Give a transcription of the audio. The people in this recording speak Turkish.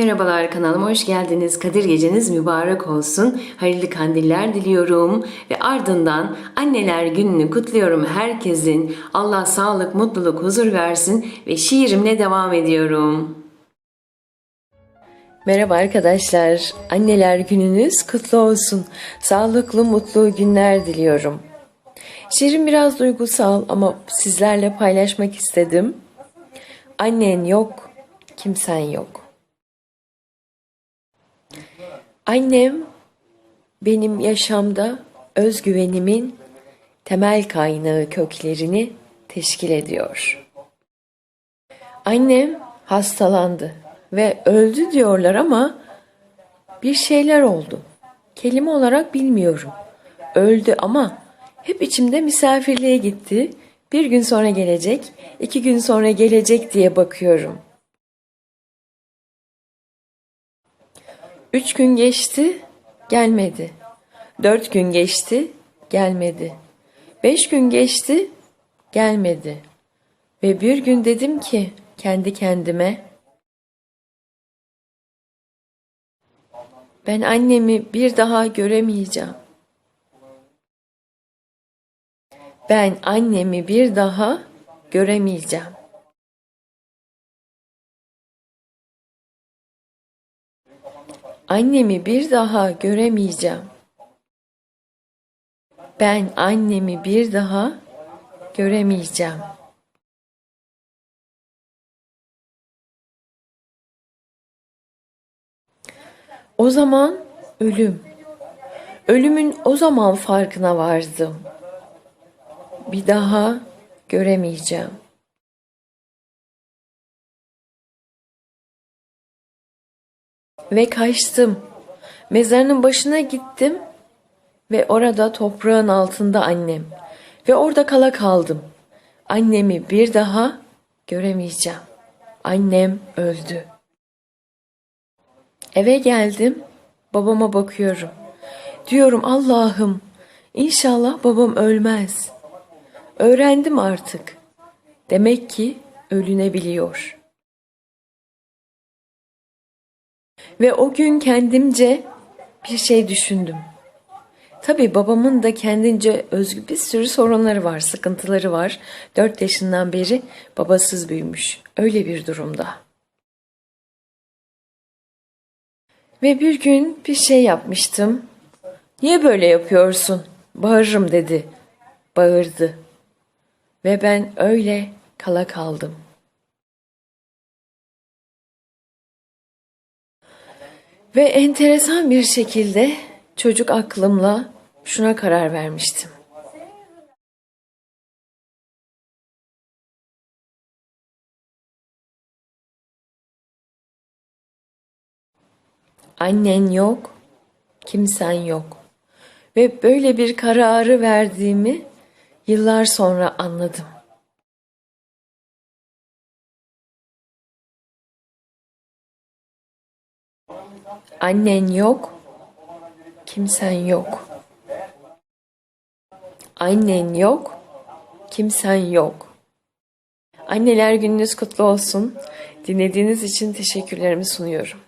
Merhabalar kanalıma hoş geldiniz. Kadir geceniz mübarek olsun. Hayırlı kandiller diliyorum. Ve ardından anneler gününü kutluyorum herkesin. Allah sağlık, mutluluk, huzur versin. Ve şiirimle devam ediyorum. Merhaba arkadaşlar. Anneler gününüz kutlu olsun. Sağlıklı, mutlu günler diliyorum. Şiirim biraz duygusal ama sizlerle paylaşmak istedim. Annen yok, kimsen yok. Annem benim yaşamda özgüvenimin temel kaynağı köklerini teşkil ediyor. Annem hastalandı ve öldü diyorlar ama bir şeyler oldu. Kelime olarak bilmiyorum. Öldü ama hep içimde misafirliğe gitti. Bir gün sonra gelecek, iki gün sonra gelecek diye bakıyorum. Üç gün geçti, gelmedi. Dört gün geçti, gelmedi. Beş gün geçti, gelmedi. Ve bir gün dedim ki kendi kendime, ben annemi bir daha göremeyeceğim. Ben annemi bir daha göremeyeceğim. Annemi bir daha göremeyeceğim. Ben annemi bir daha göremeyeceğim. O zaman ölüm. Ölümün o zaman farkına vardım. Bir daha göremeyeceğim. Ve kaçtım. Mezarının başına gittim ve orada toprağın altında annem. Ve orada kala kaldım. Annemi bir daha göremeyeceğim. Annem öldü. Eve geldim. Babama bakıyorum. Diyorum Allah'ım inşallah babam ölmez. Öğrendim artık. Demek ki ölünebiliyor.'' Ve o gün kendimce bir şey düşündüm. Tabii babamın da kendince özgü bir sürü sorunları var, sıkıntıları var. Dört yaşından beri babasız büyümüş. Öyle bir durumda. Ve bir gün bir şey yapmıştım. Niye böyle yapıyorsun? Bağırırım dedi. Bağırdı. Ve ben öyle kala kaldım.'' Ve enteresan bir şekilde çocuk aklımla şuna karar vermiştim. Annen yok, kimsen yok. Ve böyle bir kararı verdiğimi yıllar sonra anladım. Annen yok, kimsen yok. Annen yok, kimsen yok. Anneler gününüz kutlu olsun. Dinlediğiniz için teşekkürlerimi sunuyorum.